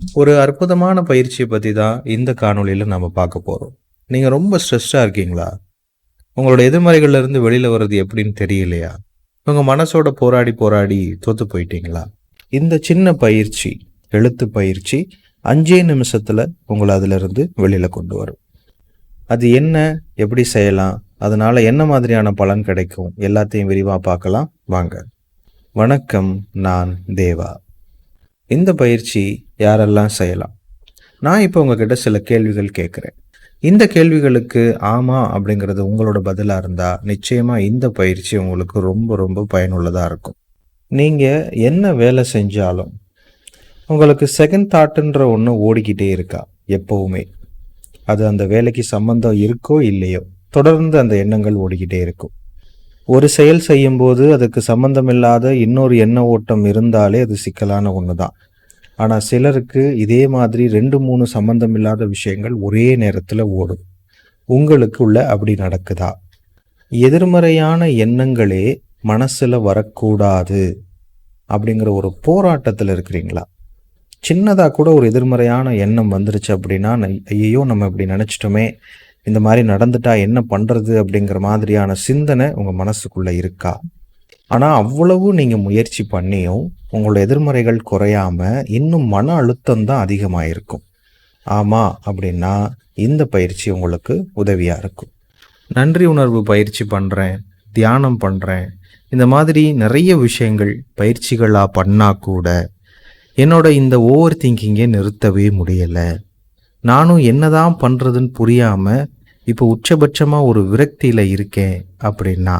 ஒரு அற்புதமான பயிற்சியை பற்றி தான் இந்த காணொலியில் நம்ம பார்க்க போகிறோம் நீங்கள் ரொம்ப ஸ்ட்ரெஸ்டாக இருக்கீங்களா? உங்களோட எதிர்மறைகள்ல இருந்து வெளியில் வர்றது எப்படின்னு தெரியலையா? உங்கள் மனசோட போராடி போராடி தோத்து போயிட்டீங்களா? இந்த சின்ன பயிற்சி எழுத்து பயிற்சி அஞ்சே நிமிஷத்தில் உங்களை அதிலிருந்து வெளியில் கொண்டு வரும். அது என்ன எப்படி செய்யலாம் அதனால் என்ன மாதிரியான பலன் கிடைக்கும் எல்லாத்தையும் விரிவாக பார்க்கலாம். வாங்க. வணக்கம் நான் தேவா. இந்த பயிற்சி யாரெல்லாம் செய்யலாம்? நான் இப்போ உங்ககிட்ட சில கேள்விகள் கேட்குறேன் இந்த கேள்விகளுக்கு ஆமாம் அப்படிங்கிறது உங்களோட பதிலாக இருந்தால் நிச்சயமாக இந்த பயிற்சி உங்களுக்கு ரொம்ப ரொம்ப பயனுள்ளதாக இருக்கும். நீங்கள் என்ன வேலை செஞ்சாலும் உங்களுக்கு செகண்ட் தாட்டுன்ற ஒன்று ஓடிக்கிட்டே இருக்கா எப்போவுமே? அது அந்த வேலைக்கு சம்பந்தம் இருக்கோ இல்லையோ? தொடர்ந்து அந்த எண்ணங்கள் ஓடிக்கிட்டே இருக்கும். ஒரு செயல் செய்யும்போது அதுக்கு சம்பந்தமில்லாத இன்னொரு எண்ண ஓட்டம் இருந்தாலே அது சிக்கலான ஒன்று தான் ஆனால் சிலருக்கு இதே மாதிரி ரெண்டு மூணு சம்பந்தமில்லாத விஷயங்கள் ஒரே நேரத்தில் ஓடும். உங்களுக்கு உள்ள அப்படி நடக்குதா? எதிர்மறையான எண்ணங்களே மனசில் வரக்கூடாது அப்படிங்கிற ஒரு போராட்டத்தில் இருக்கிறீங்களா? சின்னதாக கூட ஒரு எதிர்மறையான எண்ணம் வந்துருச்சு அப்படின்னா ஐயோ ஐயையோ நம்ம இப்படி நினச்சிட்டோமே இந்த மாதிரி நடந்துட்டா என்ன பண்ணுறது அப்படிங்கிற மாதிரியான சிந்தனை உங்கள் மனசுக்குள்ளே இருக்கா? ஆனால் அவ்வளவு நீங்கள் முயற்சி பண்ணியும் உங்களோட எதிர்மறைகள் குறையாம இன்னும் மன அழுத்தம் தான் அதிகமாக இருக்கும் ஆமாம் அப்படின்னா இந்த பயிற்சி உங்களுக்கு உதவியாக இருக்கும். நன்றி உணர்வு பயிற்சி பண்ணுறேன் தியானம் பண்ணுறேன் இந்த மாதிரி நிறைய விஷயங்கள் பயிற்சிகளாக பண்ணால் கூட என்னோட இந்த ஓவர் திங்கிங்கை நிறுத்தவே முடியலை. நானும் என்னதான் பண்ணுறதுன்னு புரியாமல் இப்போ உச்சபட்சமாக ஒரு விரக்தியில் இருக்கேன் அப்படின்னா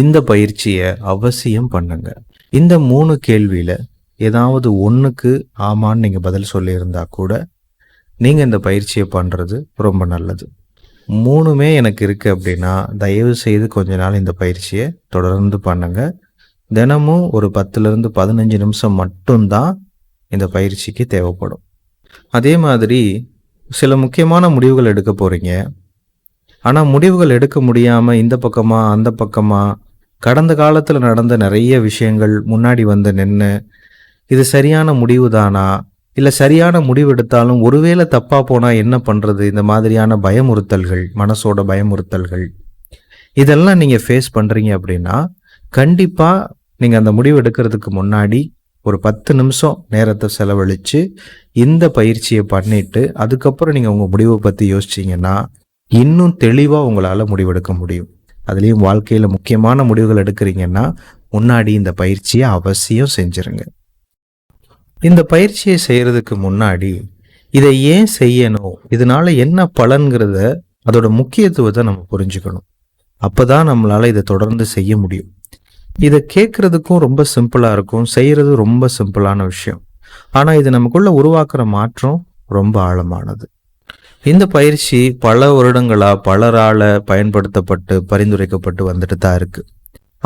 இந்த பயிற்சியை அவசியம் பண்ணுங்க. இந்த மூணு கேள்வியில் ஏதாவது ஒன்றுக்கு ஆமான்னு நீங்கள் பதில் சொல்லியிருந்தா கூட நீங்கள் இந்த பயிற்சியை பண்ணுறது ரொம்ப நல்லது. மூணுமே எனக்கு இருக்குது அப்படின்னா தயவு செய்து கொஞ்ச நாள் இந்த பயிற்சியை தொடர்ந்து பண்ணுங்க. தினமும் ஒரு பத்துலேருந்து பதினஞ்சு நிமிஷம் மட்டும்தான் இந்த பயிற்சிக்கு தேவைப்படும். அதே மாதிரி சில முக்கியமான முடிவுகள் எடுக்க போகிறீங்க ஆனால் முடிவுகள் எடுக்க முடியாமல் இந்த பக்கமாக அந்த பக்கமாக கடந்த காலத்தில் நடந்த நிறைய விஷயங்கள் முன்னாடி வந்து நின்று இது சரியான முடிவு தானா இல்லை சரியான முடிவு எடுத்தாலும் ஒருவேளை தப்பாக போனால் என்ன பண்ணுறது இந்த மாதிரியான பயமுறுத்தல்கள் மனசோட பயமுறுத்தல்கள் இதெல்லாம் நீங்கள் ஃபேஸ் பண்ணுறீங்க அப்படின்னா கண்டிப்பாக நீங்கள் அந்த முடிவு எடுக்கிறதுக்கு முன்னாடி ஒரு பத்து நிமிஷம் நேரத்தை செலவழித்து இந்த பயிற்சியை பண்ணிட்டு அதுக்கப்புறம் நீங்கள் உங்கள் முடிவை பற்றி யோசிச்சிங்கன்னா இன்னும் தெளிவாக உங்களால் முடிவெடுக்க முடியும். அதுலேயும் வாழ்க்கையில் முக்கியமான முடிவுகள் எடுக்கிறீங்கன்னா முன்னாடி இந்த பயிற்சியை அவசியம் செஞ்சுருங்க. இந்த பயிற்சியை செய்கிறதுக்கு முன்னாடி இதை ஏன் செய்யணும்? இதனால என்ன பலன்கிறத அதோட முக்கியத்துவத்தை நம்ம புரிஞ்சுக்கணும். அப்பதான் நம்மளால் இதை தொடர்ந்து செய்ய முடியும். இதை கேட்குறதுக்கும் ரொம்ப சிம்பிளாக இருக்கும் செய்கிறது ரொம்ப சிம்பிளான விஷயம். ஆனால் இது நமக்குள்ள உருவாக்குற மாற்றம் ரொம்ப ஆழமானது. இந்த பயிற்சி பல வருடங்களா பலரால பயன்படுத்தப்பட்டு பரிந்துரைக்கப்பட்டு வந்துட்டு தான் இருக்கு.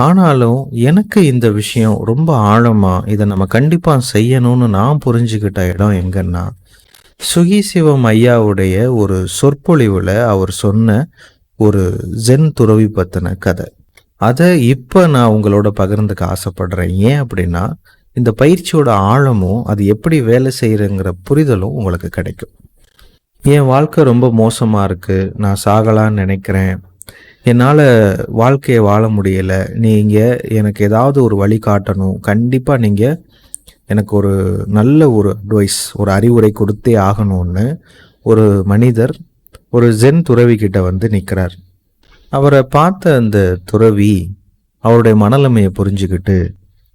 ஆனாலும் எனக்கு இந்த விஷயம் ரொம்ப ஆழமா இதை நம்ம கண்டிப்பா செய்யணும்னு நான் புரிஞ்சுக்கிட்ட இடம் எங்கன்னா சுகி சிவம் ஐயாவுடைய ஒரு சொற்பொழிவுல அவர் சொன்ன ஒரு ஜென் துறவி பத்தின கதை. அதை இப்போ நான் உங்களோட பகிர்ந்துக்க ஆசைப்படுறேன். ஏன் அப்படின்னா இந்த பயிற்சியோட ஆழமும் அது எப்படி வேலை செய்யறங்கிற புரிதலும் உங்களுக்கு கிடைக்கும். என் வாழ்க்கை ரொம்ப மோசமாக இருக்குது நான் சாகலான்னு நினைக்கிறேன். என்னால் வாழ்க்கையை வாழ முடியலை. நீங்கள் எனக்கு ஏதாவது ஒரு வழி காட்டணும். கண்டிப்பாக நீங்கள் எனக்கு ஒரு நல்ல ஒரு அட்வைஸ் ஒரு அறிவுரை கொடுத்தே ஆகணும்னு ஒரு மனிதர் ஒரு ஜென் துறவிக்கிட்ட வந்து நிற்கிறார் அவரை பார்த்த அந்த துறவி அவருடைய மனநிலைமையை புரிஞ்சுக்கிட்டு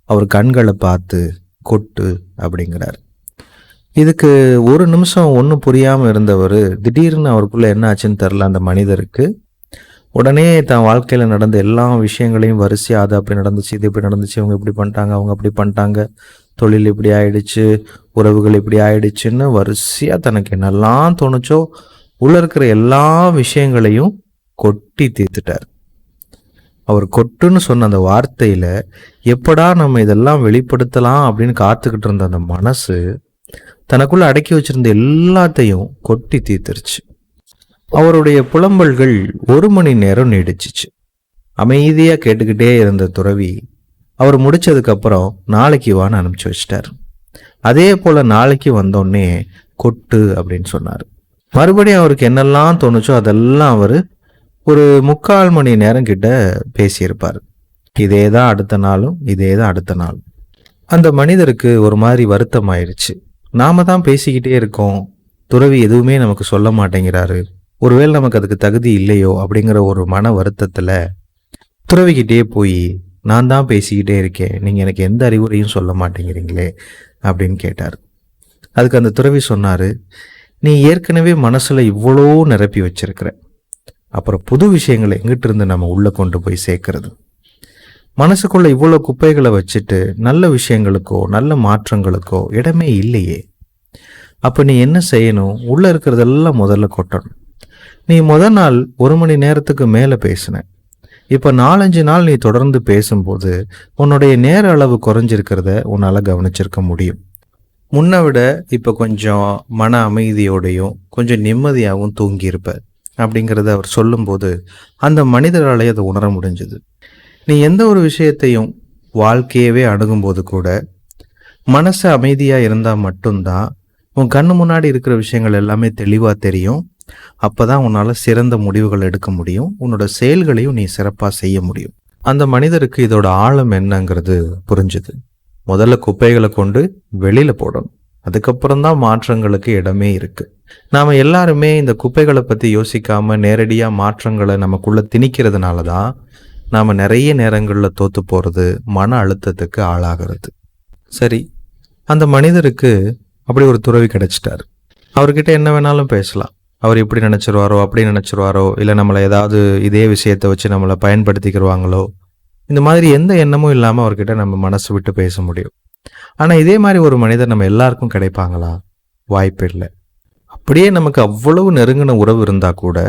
அவர் கண்களை பார்த்து கொட்டு அப்படிங்கிறார். இதுக்கு ஒரு நிமிஷம் ஒன்றும் புரியாமல் இருந்தவர் திடீர்னு அவருக்குள்ள என்ன ஆச்சுன்னு தெரில அந்த மனிதருக்கு. உடனே தன் வாழ்க்கையில் நடந்த எல்லா விஷயங்களையும் வரிசையாக அது அப்படி நடந்துச்சு இது இப்படி நடந்துச்சு அவங்க இப்படி பண்ணிட்டாங்க அவங்க அப்படி பண்ணிட்டாங்க தொழில் இப்படி ஆயிடுச்சு உறவுகள் இப்படி ஆயிடுச்சுன்னு வரிசையாக தனக்கு என்னெல்லாம் தோணுச்சோ உள்ளே இருக்கிற எல்லா விஷயங்களையும் கொட்டி தீர்த்துட்டார். அவர் கொட்டுன்னு சொன்ன அந்த வார்த்தையில எப்படா நம்ம இதெல்லாம் வெளிப்படுத்தலாம் அப்படின்னு காத்துக்கிட்டு இருந்த அந்த மனசு தனக்குள்ள அடக்கி வச்சிருந்த எல்லாத்தையும் கொட்டி தீர்த்துருச்சு. அவருடைய புலம்பல்கள் ஒரு மணி நேரம் நீடிச்சிச்சு. அமைதியா கேட்டுக்கிட்டே இருந்த துறவி அவர் முடிச்சதுக்கு அப்புறம் நாளைக்கு வான்னு அனுப்பிச்சு வச்சிட்டார். அதே போல நாளைக்கு வந்தோடனே கொட்டு அப்படின்னு சொன்னார். மறுபடியும் அவருக்கு என்னெல்லாம் தோணுச்சோ அதெல்லாம் அவர் ஒரு முக்கால் மணி நேரம் கிட்ட பேசியிருப்பார். இதே தான் அடுத்த நாளும் இதே தான் அடுத்த நாளும் அந்த மனிதருக்கு ஒரு மாதிரி வருத்தம் ஆயிடுச்சு நாம தான் பேசிக்கிட்டே இருக்கோம். துறவி எதுவுமே நமக்கு சொல்ல மாட்டேங்கிறாரு. ஒருவேளை நமக்கு அதுக்கு தகுதி இல்லையோ அப்படிங்கிற ஒரு மன வருத்தத்தில் துறவிக்கிட்டே போய் நான் தான் பேசிக்கிட்டே இருக்கேன். நீங்கள் எனக்கு எந்த அறிவுரையும் சொல்ல மாட்டேங்கிறீங்களே? அப்படின்னு கேட்டார். அதுக்கு அந்த துறவி சொன்னார் நீ ஏற்கனவே மனசில் இவ்வளோ நிரப்பி வச்சிருக்கிற. அப்புறம் புது விஷயங்களை எங்கிட்ட இருந்து நம்ம உள்ள கொண்டு போய் சேர்க்கறது. மனசுக்குள்ள இவ்வளோ குப்பைகளை வச்சுட்டு நல்ல விஷயங்களுக்கோ நல்ல மாற்றங்களுக்கோ இடமே இல்லையே. அப்ப நீ என்ன செய்யணும்? உள்ள இருக்கிறதெல்லாம் முதல்ல கொட்டணும். நீ முத நாள் ஒரு மணி நேரத்துக்கு மேல பேசின. இப்ப நாலஞ்சு நாள் நீ தொடர்ந்து பேசும்போது உன்னுடைய நேர அளவு குறைஞ்சிருக்கிறத உன்னால கவனிச்சிருக்க முடியும். முன்னை விட இப்ப கொஞ்சம் மன அமைதியோடையும் கொஞ்சம் நிம்மதியாகவும் தூங்கியிருப்ப. அப்படிங்கிறத அவர் சொல்லும்போது அந்த மனிதராலே அதை உணர முடிஞ்சது. நீ எந்த ஒரு விஷயத்தையும் வாழ்க்கையவே அணுகும்போது கூட மனசு அமைதியாக இருந்தால் மட்டும்தான் உன் கண்ணு முன்னாடி இருக்கிற விஷயங்கள் எல்லாமே தெளிவாக தெரியும். அப்போ தான் உன்னால் சிறந்த முடிவுகள் எடுக்க முடியும். உன்னோட செயல்களையும் நீ சிறப்பாக செய்ய முடியும். அந்த மனிதருக்கு இதோட ஆழம் என்னங்கிறது புரிஞ்சுது. முதல்ல குப்பைகளை கொண்டு வெளியில் போடணும். அதுக்கப்புறம் தான் மாற்றங்களுக்கு இடமே இருக்கு. நாம எல்லாருமே இந்த குப்பைகளை பத்தி யோசிக்காம நேரடியாக மாற்றங்களை நமக்குள்ள திணிக்கிறதுனால தான் நாம நிறைய நேரங்களில் தோத்து போறது மன அழுத்தத்துக்கு ஆளாகிறது. சரி அந்த மனிதருக்கு அப்படி ஒரு துறவி கிடைச்சிட்டாரு. அவர்கிட்ட என்ன வேணாலும் பேசலாம். அவர் இப்படி நினைச்சிருவாரோ அப்படி நினைச்சிருவாரோ இல்லை நம்மளை ஏதாவது இதே விஷயத்தை வச்சு நம்மளை பயன்படுத்திக்கிடுவாங்களோ இந்த மாதிரி எந்த எண்ணமும் இல்லாமல் அவர்கிட்ட நம்ம மனசு விட்டு பேச முடியும். ஆனால் இதே மாதிரி ஒரு மனிதர் நம்ம எல்லாருக்கும் கிடைப்பாங்களா? வாய்ப்பு இல்லை அப்படியே நமக்கு அவ்வளவு நெருங்கின உறவு இருந்தா கூட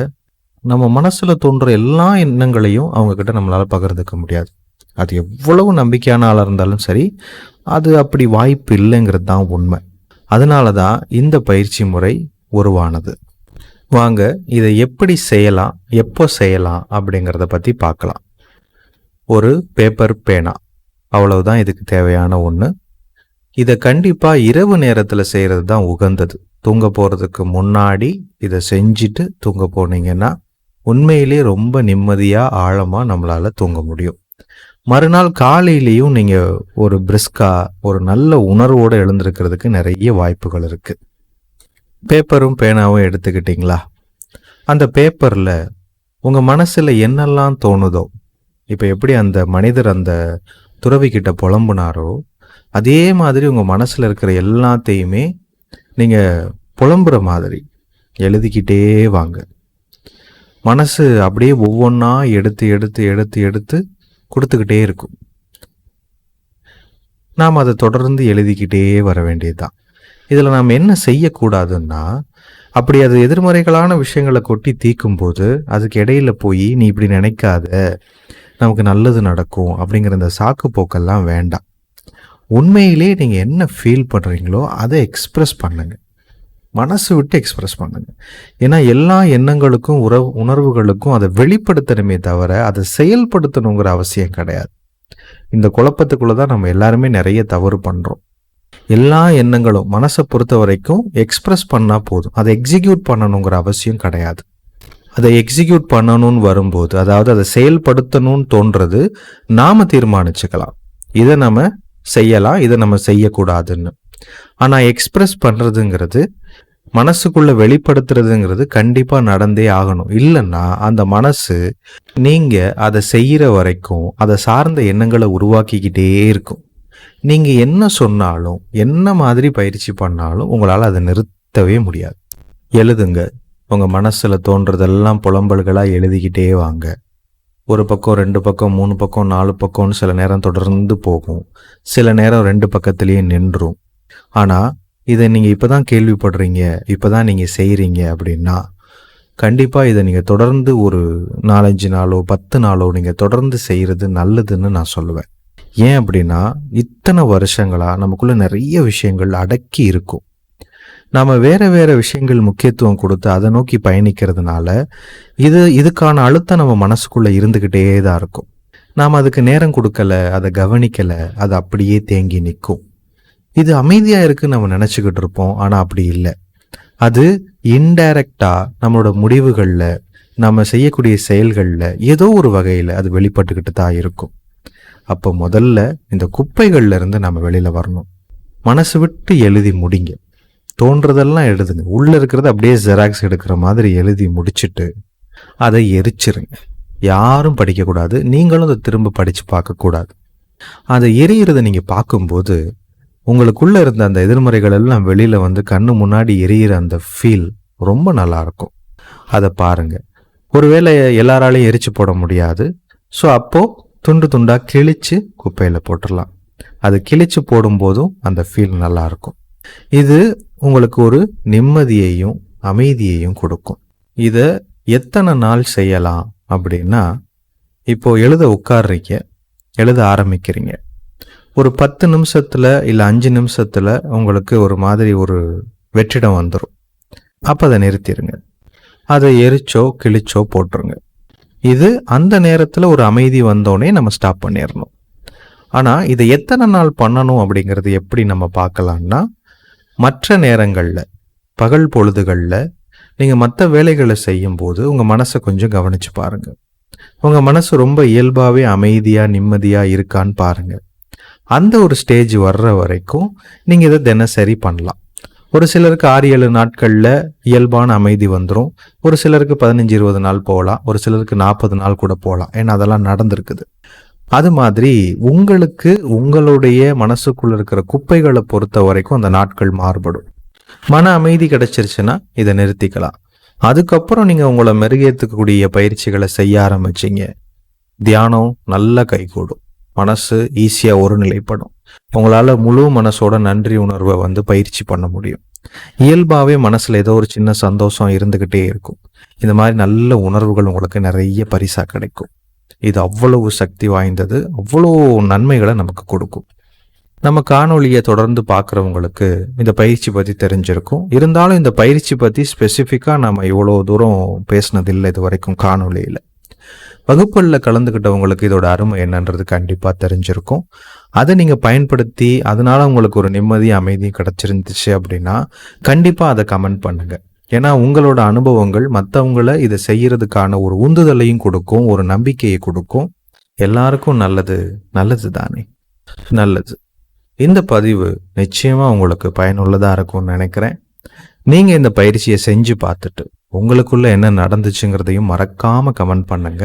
நம்ம மனசுல தோன்ற எல்லா எண்ணங்களையும் அவங்க கிட்ட நம்மளால பகிர்ந்துக்க முடியாது. அது எவ்வளவு நம்பிக்கையான ஆளாக இருந்தாலும் சரி அது அப்படி வாய்ப்பு இல்லைங்கிறது தான் உண்மை. அதனால தான் இந்த பயிற்சி முறை உருவானது. வாங்க இதை எப்படி செய்யலாம் எப்போ செய்யலாம் அப்படிங்கிறத பற்றி பார்க்கலாம். ஒரு பேப்பர் பேனா. அவ்வளவுதான் இதுக்கு தேவையான ஒன்று இதை கண்டிப்பாக இரவு நேரத்தில் செய்கிறது தான் உகந்தது. தூங்க போகிறதுக்கு முன்னாடி இதை செஞ்சுட்டு தூங்க போனீங்கன்னா உண்மையிலே ரொம்ப நிம்மதியாக ஆழமாக நம்மளால் தூங்க முடியும். மறுநாள் காலையிலையும் நீங்கள் ஒரு பிரிஸ்கா ஒரு நல்ல உணர்வோடு எழுந்திருக்கிறதுக்கு நிறைய வாய்ப்புகள் இருக்குது பேப்பரும் பேனாவும் எடுத்துக்கிட்டிங்களா? அந்த பேப்பரில் உங்கள் மனசில் என்னெல்லாம் தோணுதோ இப்போ எப்படி அந்த மனிதர் அந்த துறவிக்கிட்ட புலம்புனாரோ அதே மாதிரி உங்கள் மனசில் இருக்கிற எல்லாத்தையுமே நீங்கள் புலம்புற மாதிரி எழுதிக்கிட்டே வாங்க. மனசு அப்படியே ஒவ்வொன்றா எடுத்து எடுத்து எடுத்து எடுத்து கொடுத்துக்கிட்டே இருக்கும். நாம் அதை தொடர்ந்து எழுதிக்கிட்டே வர வேண்டியதுதான். இதில் நாம் என்ன செய்யக்கூடாதுன்னா அப்படி அது எதிர்மறைகளான விஷயங்களை கொட்டி தீக்கும் போது அதுக்கு இடையில போய் நீ இப்படி நினைக்காத. நமக்கு நல்லது நடக்கும். அப்படிங்கிற இந்த சாக்கு போக்கெல்லாம் வேண்டாம். உண்மையிலே நீங்கள் என்ன ஃபீல் பண்ணுறீங்களோ அதை எக்ஸ்ப்ரெஸ் பண்ணுங்க. மனசு விட்டு எக்ஸ்ப்ரெஸ் பண்ணுங்க. ஏன்னா எல்லா எண்ணங்களுக்கும் உறவு உணர்வுகளுக்கும் அதை வெளிப்படுத்தணுமே தவிர அதை செயல்படுத்தணுங்கிற அவசியம் கிடையாது. இந்த குழப்பத்துக்குள்ள தான் நம்ம எல்லாருமே நிறைய தவறு பண்ணுறோம் எல்லா எண்ணங்களும் மனசை பொறுத்த வரைக்கும் எக்ஸ்பிரஸ் பண்ணால் போதும். அதை எக்ஸிக்யூட் பண்ணணுங்கிற அவசியம் கிடையாது. அதை எக்ஸிக்யூட் பண்ணணும்னு வரும்போது அதாவது அதை செயல்படுத்தணும்னு தோன்றது நாம தீர்மானிச்சுக்கலாம். இதை நம்ம செய்யலாம் இதை நம்ம செய்யக்கூடாதுன்னு. ஆனால் எக்ஸ்பிரஸ் பண்ணுறதுங்கிறது மனசுக்குள்ள வெளிப்படுத்துறதுங்கிறது கண்டிப்பாக நடந்தே ஆகணும். இல்லைன்னா அந்த மனசு நீங்கள் அதை செய்கிற வரைக்கும் அதை சார்ந்த எண்ணங்களை உருவாக்கிக்கிட்டே இருக்கும். நீங்கள் என்ன சொன்னாலும் என்ன மாதிரி பயிற்சி பண்ணாலும் உங்களால் அதை நிறுத்தவே முடியாது. எழுதுங்க. உங்கள் மனசில் தோன்றதெல்லாம் புலம்பல்களாக எழுதிக்கிட்டே வாங்க. ஒரு பக்கம் ரெண்டு பக்கம் மூணு பக்கம் நாலு பக்கம்னு சில நேரம் தொடர்ந்து போகும். சில நேரம் ரெண்டு பக்கத்துலேயே நின்றும். ஆனால் இதை நீங்கள் இப்போ தான் கேள்விப்படுறீங்க இப்போ தான் நீங்கள் செய்கிறீங்க அப்படின்னா கண்டிப்பாக இதை நீங்கள் தொடர்ந்து ஒரு நாலஞ்சு நாளோ பத்து நாளோ நீங்கள் தொடர்ந்து செய்கிறது நல்லதுன்னு நான் சொல்லுவேன். ஏன் அப்படின்னா இத்தனை வருஷங்களாக நமக்குள்ளே நிறைய விஷயங்கள் அடக்கி இருக்கும். நாம் வேறு வேறு விஷயங்கள் முக்கியத்துவம் கொடுத்து அதை நோக்கி பயணிக்கிறதுனால இது இதுக்கான அழுத்தம் நம்ம மனசுக்குள்ளே இருந்துக்கிட்டே தான் இருக்கும். நாம் அதுக்கு நேரம் கொடுக்கல அதை கவனிக்கலை அது அப்படியே தேங்கி நிற்கும். இது அமைதியாக இருக்குன்னு நம்ம நினச்சிக்கிட்டு இருப்போம் ஆனால் அப்படி இல்லை. அது இன்டைரக்டாக நம்மளோட முடிவுகளில் நம்ம செய்யக்கூடிய செயல்களில் ஏதோ ஒரு வகையில் அது வெளிப்பட்டுக்கிட்டு தான் இருக்கும். அப்போ முதல்ல இந்த குப்பைகள்லேருந்து நம்ம வெளியில் வரணும். மனசு விட்டு எழுதி முடிங்க. தோன்றதெல்லாம் எழுதுங்க. உள்ளே இருக்கிறத அப்படியே ஜெராக்ஸ் எடுக்கிற மாதிரி எழுதி முடிச்சிட்டு அதை எரிச்சிருங்க. யாரும் படிக்கக்கூடாது. நீங்களும் அதை திரும்ப படித்து பார்க்கக்கூடாது. அதை எரியிறதை நீங்கள் பார்க்கும்போது உங்களுக்குள்ளே இருந்த அந்த எதிர்மறைகள் எல்லாம் வெளியில் வந்து கண்ணு முன்னாடி எரியிற அந்த ஃபீல் ரொம்ப நல்லா இருக்கும். அதை பாருங்கள் ஒருவேளை எல்லாராலையும் எரிச்சு போட முடியாது. ஸோ அப்போது துண்டு துண்டாக கிழிச்சு குப்பையில் போட்டுடலாம். அது கிழிச்சு போடும்போதும் அந்த ஃபீல் நல்லாயிருக்கும் இது உங்களுக்கு ஒரு நிம்மதியையும் அமைதியையும் கொடுக்கும். இதை எத்தனை நாள் செய்யலாம் அப்படின்னா இப்போ எழுத உட்கார்றீங்க எழுத ஆரம்பிக்கிறீங்க. ஒரு பத்து நிமிஷத்தில் இல்லை அஞ்சு நிமிஷத்தில் உங்களுக்கு ஒரு மாதிரி ஒரு வெற்றிடம் வந்துடும் அப்போ அதை நிறுத்திடுங்க அதை எரிச்சோ கிழிச்சோ போட்டுருங்க. இது அந்த நேரத்தில் ஒரு அமைதி வந்தோடனே நம்ம ஸ்டாப் பண்ணிடணும் ஆனால் இதை எத்தனை நாள் பண்ணணும் அப்படிங்கிறது எப்படி நம்ம பார்க்கலான்னா மற்ற நேரங்களில் பகல் பொழுதுகளில் நீங்கள் மற்ற வேலைகளை செய்யும்போது உங்கள் மனசை கொஞ்சம் கவனித்து பாருங்கள் உங்கள் மனசு ரொம்ப இயல்பாகவே அமைதியாக நிம்மதியாக இருக்கான்னு பாருங்கள் அந்த ஒரு ஸ்டேஜ் வர்ற வரைக்கும் நீங்கள் இதை தினசரி பண்ணலாம். ஒரு சிலருக்கு ஆறு ஏழு நாட்களில் இயல்பான அமைதி வந்துடும் ஒரு சிலருக்கு பதினஞ்சு இருபது நாள் போகலாம். ஒரு சிலருக்கு நாற்பது நாள் கூட போகலாம். ஏன்னா அதெல்லாம் நடந்திருக்குது. அது மாதிரி உங்களுக்கு உங்களுடைய மனசுக்குள்ள இருக்கிற குப்பைகளை பொறுத்த வரைக்கும் அந்த நாட்கள் மாறுபடும். மன அமைதி கிடைச்சிருச்சுன்னா இதை நிறுத்திக்கலாம். அதுக்கப்புறம் நீங்க உங்களை மெருகேத்துக்கக்கூடிய பயிற்சிகளை செய்ய ஆரம்பிச்சீங்க. தியானம் நல்ல கைகூடும். மனசு ஈஸியா ஒருநிலைப்படும் உங்களால முழு மனசோட நன்றி உணர்வை வந்து பயிற்சி பண்ண முடியும். இயல்பாவே மனசுல ஏதோ ஒரு சின்ன சந்தோஷம் இருந்துகிட்டே இருக்கும். இந்த மாதிரி நல்ல உணர்வுகள் உங்களுக்கு நிறைய பரிசா கிடைக்கும். இது அவ்வளவு சக்தி வாய்ந்தது அவ்வளோ நன்மைகளை நமக்கு கொடுக்கும். நம்ம காணொளியை தொடர்ந்து பார்க்குறவங்களுக்கு இந்த பயிற்சி பற்றி தெரிஞ்சிருக்கும். இருந்தாலும் இந்த பயிற்சி பற்றி ஸ்பெசிஃபிக்காக நம்ம இவ்வளோ தூரம் பேசினதில்லை இது வரைக்கும் காணொளியில். வகுப்புகளில் கலந்துக்கிட்டவங்களுக்கு இதோட அருமை என்னன்றது கண்டிப்பாக தெரிஞ்சிருக்கும். அதை நீங்கள் பயன்படுத்தி அதனால உங்களுக்கு ஒரு நிம்மதி அமைதி கிடச்சிருந்துச்சு அப்படின்னா கண்டிப்பாக அதை கமெண்ட் பண்ணுங்கள் ஏன்னா உங்களோட அனுபவங்கள் மற்றவங்கள இதை செய்யறதுக்கான ஒரு உந்துதலையும் கொடுக்கும் ஒரு நம்பிக்கையை கொடுக்கும். எல்லாருக்கும் நல்லது நல்லது தானே. நல்லது. இந்த பதிவு நிச்சயமாக உங்களுக்கு பயனுள்ளதாக இருக்கும்னு நினைக்கிறேன். நீங்கள் இந்த பயிற்சியை செஞ்சு பார்த்துட்டு உங்களுக்குள்ள என்ன நடந்துச்சுங்கிறதையும் மறக்காமல் கமெண்ட் பண்ணுங்க.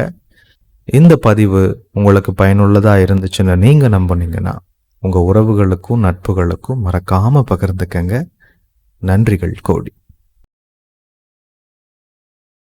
இந்த பதிவு உங்களுக்கு பயனுள்ளதாக இருந்துச்சுன்னு நீங்கள் நம்பினீங்கன்னா உங்கள் உறவுகளுக்கும் நட்புகளுக்கும் மறக்காமல் பகிர்ந்துக்கங்க. நன்றிகள் கோடி.